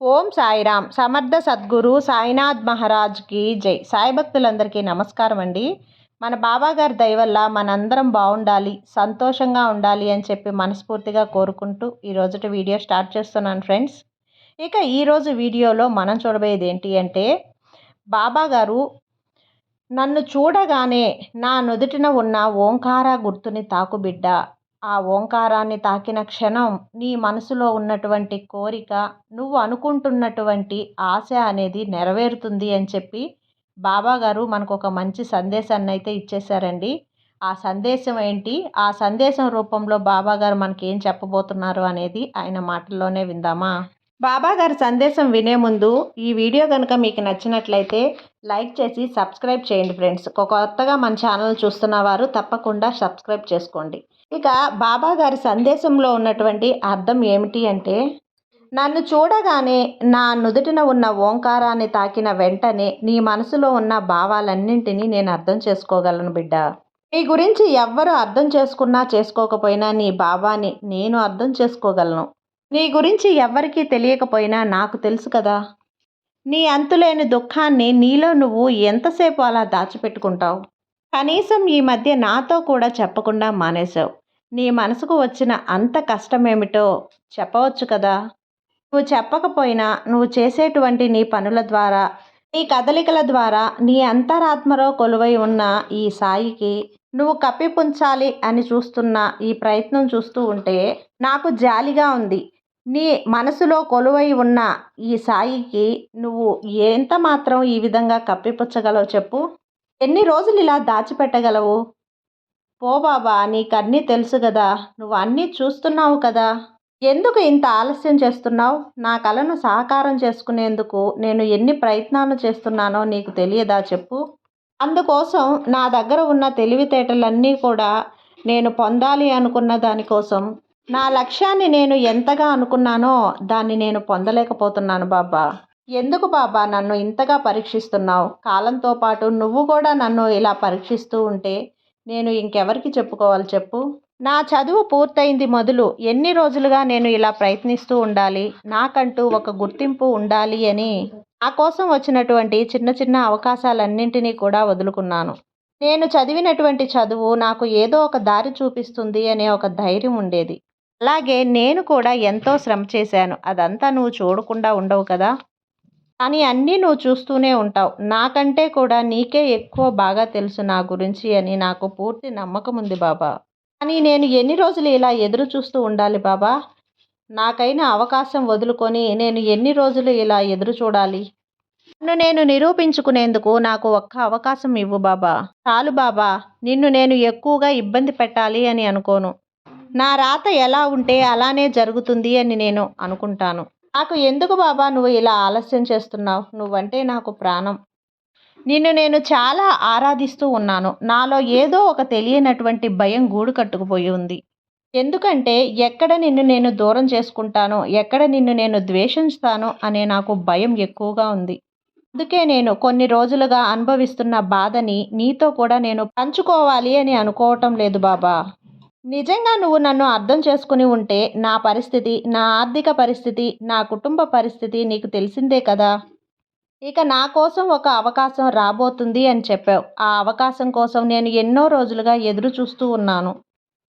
ఓం సాయిరామ్. సమర్థ సద్గురు సాయినాథ్ మహారాజ్కి జై. సాయి భక్తులందరికీ నమస్కారం అండి. మన బాబాగారి దయవల్ల మనందరం బాగుండాలి సంతోషంగా ఉండాలి అని చెప్పి మనస్ఫూర్తిగా కోరుకుంటూ ఈరోజుటి వీడియో స్టార్ట్ చేస్తున్నాను ఫ్రెండ్స్. ఇక ఈరోజు వీడియోలో మనం చూడబోయేది ఏంటి అంటే బాబాగారు నన్ను చూడగానే నా నుదుటిన ఉన్న ఓంకార గుర్తుని తాకుబిడ్డ ఆ ఓంకారాన్ని తాకిన క్షణం నీ మనసులో ఉన్నటువంటి కోరిక నువ్వు అనుకుంటున్నటువంటి ఆశ అనేది నెరవేరుతుంది అని చెప్పి బాబాగారు మనకు ఒక మంచి సందేశాన్ని అయితే ఇచ్చేశారండి. ఆ సందేశం ఏంటి? ఆ సందేశం రూపంలో బాబాగారు మనకి ఏం చెప్పబోతున్నారు అనేది ఆయన మాటల్లోనే విందామా? బాబాగారి సందేశం వినే ముందు ఈ వీడియో కనుక మీకు నచ్చినట్లయితే లైక్ చేసి సబ్స్క్రైబ్ చేయండి ఫ్రెండ్స్. కొత్తగా మన ఛానల్ చూస్తున్న వారు తప్పకుండా సబ్స్క్రైబ్ చేసుకోండి. ఇక బాబా గారి సందేశంలో ఉన్నటువంటి అర్థం ఏమిటి అంటే నన్ను చూడగానే నా నుదుటిన ఉన్న ఓంకారాన్ని తాకిన వెంటనే నీ మనసులో ఉన్న భావాలన్నింటినీ నేను అర్థం చేసుకోగలను బిడ్డ. నీ గురించి ఎవ్వరు అర్థం చేసుకున్నా చేసుకోకపోయినా నీ బాబాని నేను అర్థం చేసుకోగలను. నీ గురించి ఎవ్వరికీ తెలియకపోయినా నాకు తెలుసు కదా. నీ అంతులేని దుఃఖాన్ని నీలో నువ్వు ఎంతసేపు అలా దాచిపెట్టుకుంటావు? కనీసం ఈ మధ్య నాతో కూడా చెప్పకుండా మానేశావు. నీ మనసుకు వచ్చిన అంత కష్టమేమిటో చెప్పవచ్చు కదా? నువ్వు చెప్పకపోయినా నువ్వు చేసేటువంటి నీ పనుల ద్వారా నీ కదలికల ద్వారా నీ అంతరాత్మలో కొలువై ఉన్న ఈ సాయికి నువ్వు కప్పిపుంచాలి అని చూస్తున్న ఈ ప్రయత్నం చూస్తూ ఉంటే నాకు జాలిగా ఉంది. నీ మనసులో కొలువై ఉన్న ఈ సాయికి నువ్వు ఎంత మాత్రం ఈ విధంగా కప్పిపుచ్చగలవు చెప్పు. ఎన్ని రోజులు ఇలా దాచిపెట్టగలవు? పో బాబా నీకన్నీ తెలుసు కదా నువ్వు అన్నీ చూస్తున్నావు కదా. ఎందుకు ఇంత ఆలస్యం చేస్తున్నావు? నా కళను సహకారం చేసుకునేందుకు నేను ఎన్ని ప్రయత్నాలు చేస్తున్నానో నీకు తెలియదా చెప్పు. అందుకోసం నా దగ్గర ఉన్న తెలివితేటలన్నీ కూడా నేను పొందాలి అనుకున్న దానికోసం. నా లక్ష్యాన్ని నేను ఎంతగా అనుకున్నానో దాన్ని నేను పొందలేకపోతున్నాను బాబా. ఎందుకు బాబా నన్ను ఇంతగా పరీక్షిస్తున్నావు? కాలంతో పాటు నువ్వు కూడా నన్ను ఇలా పరీక్షిస్తూ ఉంటే నేను ఇంకెవరికి చెప్పుకోవాలి చెప్పు? నా చదువు పూర్తయింది మొదలు ఎన్ని రోజులుగా నేను ఇలా ప్రయత్నిస్తూ ఉండాలి? నాకంటూ ఒక గుర్తింపు ఉండాలి అని నా కోసం వచ్చినటువంటి చిన్న చిన్న అవకాశాలన్నింటినీ కూడా వదులుకున్నాను. నేను చదివినటువంటి చదువు నాకు ఏదో ఒక దారి చూపిస్తుంది అనే ఒక ధైర్యం ఉండేది. అలాగే నేను కూడా ఎంతో శ్రమ చేశాను. అదంతా నువ్వు చూడకుండా ఉండవు కదా? కానీ అన్నీ నువ్వు చూస్తూనే ఉంటావు. నాకంటే కూడా నీకే ఎక్కువ బాగా తెలుసు నా గురించి అని నాకు పూర్తి నమ్మకం ఉంది బాబా. కానీ నేను ఎన్ని రోజులు ఇలా ఎదురు చూస్తూ ఉండాలి బాబా? నాకైన అవకాశం వదులుకొని నేను ఎన్ని రోజులు ఇలా ఎదురు చూడాలి? నన్ను నేను నిరూపించుకునేందుకు నాకు ఒక్క అవకాశం ఇవ్వు బాబా. చాలు బాబా నిన్ను నేను ఎక్కువగా ఇబ్బంది పెట్టాలి అని అనుకోను. నా రాత ఎలా ఉంటే అలానే జరుగుతుంది అని నేను అనుకుంటాను. నాకు ఎందుకు బాబా నువ్వు ఇలా ఆలస్యం చేస్తున్నావు? నువ్వంటే నాకు ప్రాణం. నిన్ను నేను చాలా ఆరాధిస్తూ ఉన్నాను. నాలో ఏదో ఒక తెలియనటువంటి భయం గూడు కట్టుకుపోయి ఉంది. ఎందుకంటే ఎక్కడ నిన్ను నేను దూరం చేసుకుంటానో ఎక్కడ నిన్ను నేను ద్వేషిస్తానో అనే నాకు భయం ఎక్కువగా ఉంది. అందుకే నేను కొన్ని రోజులుగా అనుభవిస్తున్న బాధని నీతో కూడా నేను పంచుకోవాలి అని అనుకోవటం లేదు బాబా. నిజంగా నువ్వు నన్ను అర్థం చేసుకుని ఉంటే నా పరిస్థితి నా ఆర్థిక పరిస్థితి నా కుటుంబ పరిస్థితి నీకు తెలిసిందే కదా? ఇక నా కోసం ఒక అవకాశం రాబోతుంది అని చెప్పావు. ఆ అవకాశం కోసం నేను ఎన్నో రోజులుగా ఎదురు చూస్తూ ఉన్నాను.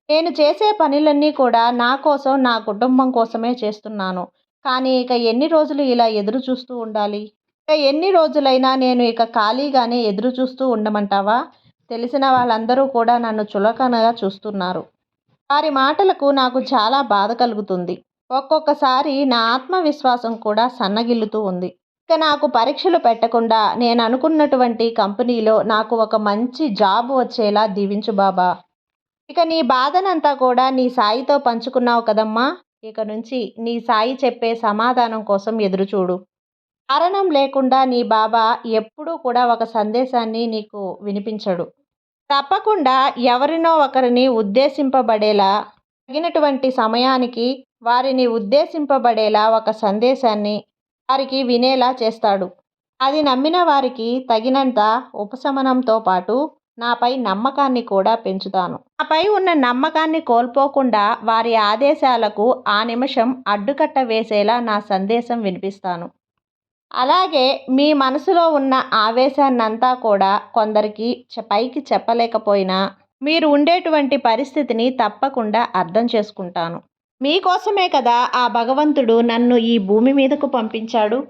నేను చేసే పనులన్నీ కూడా నా కోసం నా కుటుంబం కోసమే చేస్తున్నాను. కానీ ఇక ఎన్ని రోజులు ఇలా ఎదురు చూస్తూ ఉండాలి? ఇక ఎన్ని రోజులైనా నేను ఇక ఖాళీగానే ఎదురు చూస్తూ ఉండమంటావా? తెలిసిన వాళ్ళందరూ కూడా నన్ను చులకనగా చూస్తున్నారు. వారి మాటలకు నాకు చాలా బాధ కలుగుతుంది. ఒక్కొక్కసారి నా ఆత్మవిశ్వాసం కూడా సన్నగిల్లుతూ ఉంది. ఇక నాకు పరీక్షలు పెట్టకుండా నేను అనుకున్నటువంటి కంపెనీలో నాకు ఒక మంచి జాబ్ వచ్చేలా దీవించు బాబా. ఇక నీ బాధనంతా కూడా నీ సాయితో పంచుకున్నావు కదమ్మా. ఇక నుంచి నీ సాయి చెప్పే సమాధానం కోసం ఎదురుచూడు. కారణం లేకుండా నీ బాబా ఎప్పుడూ కూడా ఒక సందేశాన్ని నీకు వినిపించడు. తప్పకుండా ఎవరినో ఒకరిని ఉద్దేశింపబడేలా తగినటువంటి సమయానికి వారిని ఉద్దేశింపబడేలా ఒక సందేశాన్ని వారికి వినేలా చేస్తాడు. అది నమ్మిన వారికి తగినంత ఉపశమనంతో పాటు నాపై నమ్మకాన్ని కూడా పెంచుతాను. నాపై ఉన్న నమ్మకాన్ని కోల్పోకుండా వారి ఆదేశాలకు ఆ నిమిషం అడ్డుకట్ట వేసేలా నా సందేశం వినిపిస్తాను. అలాగే మీ మనసులో ఉన్న ఆవేశాన్నంతా కూడా కొందరికి చె- పైకి చెప్పలేకపోయినా మీరు ఉండేటువంటి పరిస్థితిని తప్పకుండా అర్థం చేసుకుంటాను. మీకోసమే కదా ఆ భగవంతుడు నన్ను ఈ భూమి మీదకు పంపించాడు?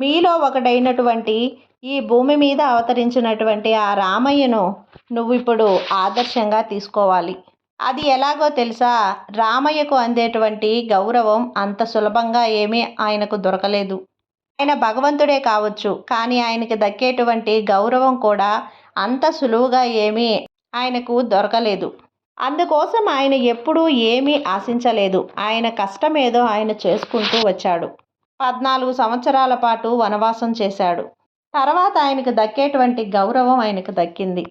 మీలో ఒకడైనటువంటి ఈ భూమి మీద అవతరించినటువంటి ఆ రామయ్యను నువ్వు ఇప్పుడు ఆదర్శంగా తీసుకోవాలి. అది ఎలాగో తెలుసా? రామయ్యకు అందేటువంటి గౌరవం అంత సులభంగా ఏమీ ఆయనకు దొరకలేదు. ఆయన భగవంతుడే కావచ్చు కానీ ఆయనకి దక్కేటువంటి గౌరవం కూడా అంత సులువుగా ఏమీ ఆయనకు దొరకలేదు. అందుకోసం ఆయన ఎప్పుడూ ఏమీ ఆశించలేదు. ఆయన కష్టమేదో ఆయన చేసుకుంటూ వచ్చాడు. పద్నాలుగు సంవత్సరాల పాటు వనవాసం చేశాడు. తర్వాత ఆయనకు దక్కేటువంటి గౌరవం ఆయనకు దక్కింది.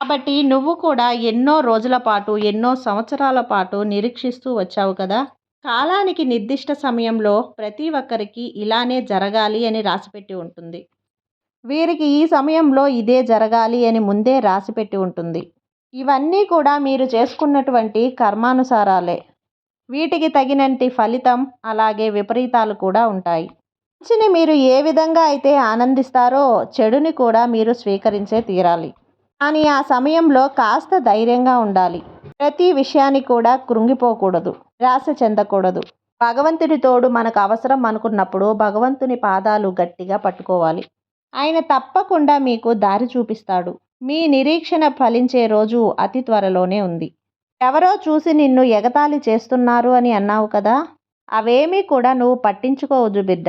కాబట్టి నువ్వు కూడా ఎన్నో రోజుల పాటు ఎన్నో సంవత్సరాల పాటు నిరీక్షిస్తూ వచ్చావు కదా? కాలానికి నిర్దిష్ట సమయంలో ప్రతి ఒక్కరికి ఇలానే జరగాలి అని రాసిపెట్టి ఉంటుంది. వీరికి ఈ సమయంలో ఇదే జరగాలి అని ముందే రాసిపెట్టి ఉంటుంది. ఇవన్నీ కూడా మీరు చేసుకున్నటువంటి కర్మానుసారాలే. వీటికి తగినంటి ఫలితం అలాగే విపరీతాలు కూడా ఉంటాయి. మంచిని మీరు ఏ విధంగా అయితే ఆనందిస్తారో చెడుని కూడా మీరు స్వీకరించే తీరాలి. కానీ ఆ సమయంలో కాస్త ధైర్యంగా ఉండాలి. ప్రతి విషయాన్ని కూడా కృంగిపోకూడదు నిరాశ చెందకూడదు. భగవంతుడి తోడు మనకు అవసరం అనుకున్నప్పుడు భగవంతుని పాదాలు గట్టిగా పట్టుకోవాలి. ఆయన తప్పకుండా మీకు దారి చూపిస్తాడు. మీ నిరీక్షణ ఫలించే రోజు అతి త్వరలోనే ఉంది. ఎవరో చూసి నిన్ను ఎగతాళి చేస్తున్నారు అని అన్నావు కదా అవేమీ కూడా నువ్వు పట్టించుకోవద్దు బిడ్డ.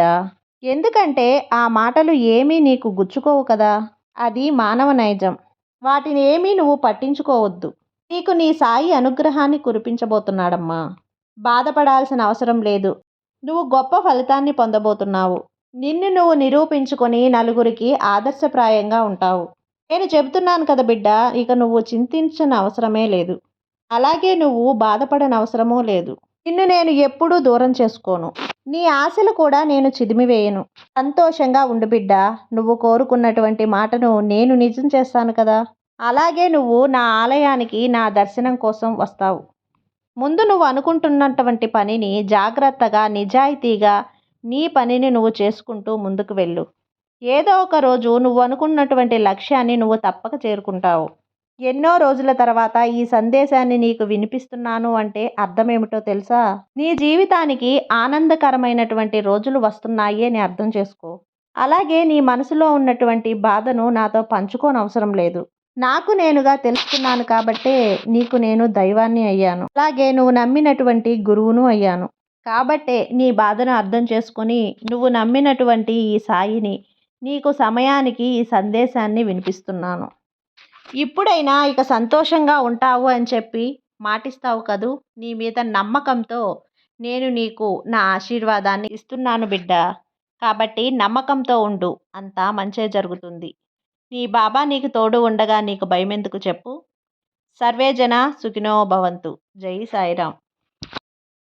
ఎందుకంటే ఆ మాటలు ఏమీ నీకు గుచ్చుకోవు కదా అది మానవ నైజం. వాటిని ఏమీ నువ్వు పట్టించుకోవద్దు. నీకు నీ సాయి అనుగ్రహాన్ని కురిపించబోతున్నాడమ్మా. బాధపడాల్సిన అవసరం లేదు. నువ్వు గొప్ప ఫలితాన్ని పొందబోతున్నావు. నిన్ను నువ్వు నిరూపించుకొని నలుగురికి ఆదర్శప్రాయంగా ఉంటావు. నేను చెబుతున్నాను కదా బిడ్డ ఇక నువ్వు చింతించిన అవసరమే లేదు. అలాగే నువ్వు బాధపడని అవసరమూ లేదు. నిన్ను నేను ఎప్పుడూ దూరం చేసుకోను. నీ ఆశలు కూడా నేను చిదిమివేయను. సంతోషంగా ఉండు బిడ్డ నువ్వు కోరుకున్నటువంటి మాటను నేను నిజం చేస్తాను కదా? అలాగే నువ్వు నా ఆలయానికి నా దర్శనం కోసం వస్తావు. ముందు నువ్వు అనుకుంటున్నటువంటి పనిని జాగ్రత్తగా నిజాయితీగా నీ పనిని నువ్వు చేసుకుంటూ ముందుకు వెళ్ళు. ఏదో ఒక రోజు నువ్వు అనుకున్నటువంటి లక్ష్యాన్ని నువ్వు తప్పక చేరుకుంటావు. ఎన్నో రోజుల తర్వాత ఈ సందేశాన్ని నీకు వినిపిస్తున్నాను అంటే అర్థమేమిటో తెలుసా? నీ జీవితానికి ఆనందకరమైనటువంటి రోజులు వస్తున్నాయి అని అర్థం చేసుకో. అలాగే నీ మనసులో ఉన్నటువంటి బాధను నాతో పంచుకోనవసరం లేదు. నాకు నేనుగా తెలుసుకున్నాను కాబట్టే నీకు నేను దైవాన్ని అయ్యాను. అలాగే నువ్వు నమ్మినటువంటి గురువును అయ్యాను. కాబట్టే నీ బాధను అర్థం చేసుకొని నువ్వు నమ్మినటువంటి ఈ సాయిని నీకు సమయానికి ఈ సందేశాన్ని వినిపిస్తున్నాను. ఇప్పుడైనా ఇక సంతోషంగా ఉంటావు అని చెప్పి మాటిస్తావు కదూ? నీ మీద నమ్మకంతో నేను నీకు నా ఆశీర్వాదాన్ని ఇస్తున్నాను బిడ్డ. కాబట్టి నమ్మకంతో ఉండు. అంతా మంచే జరుగుతుంది. నీ బాబా నీకు తోడు ఉండగా నీకు భయమెందుకు చెప్పు? సర్వేజన సుఖినో భవంతు. జై సాయిరామ్.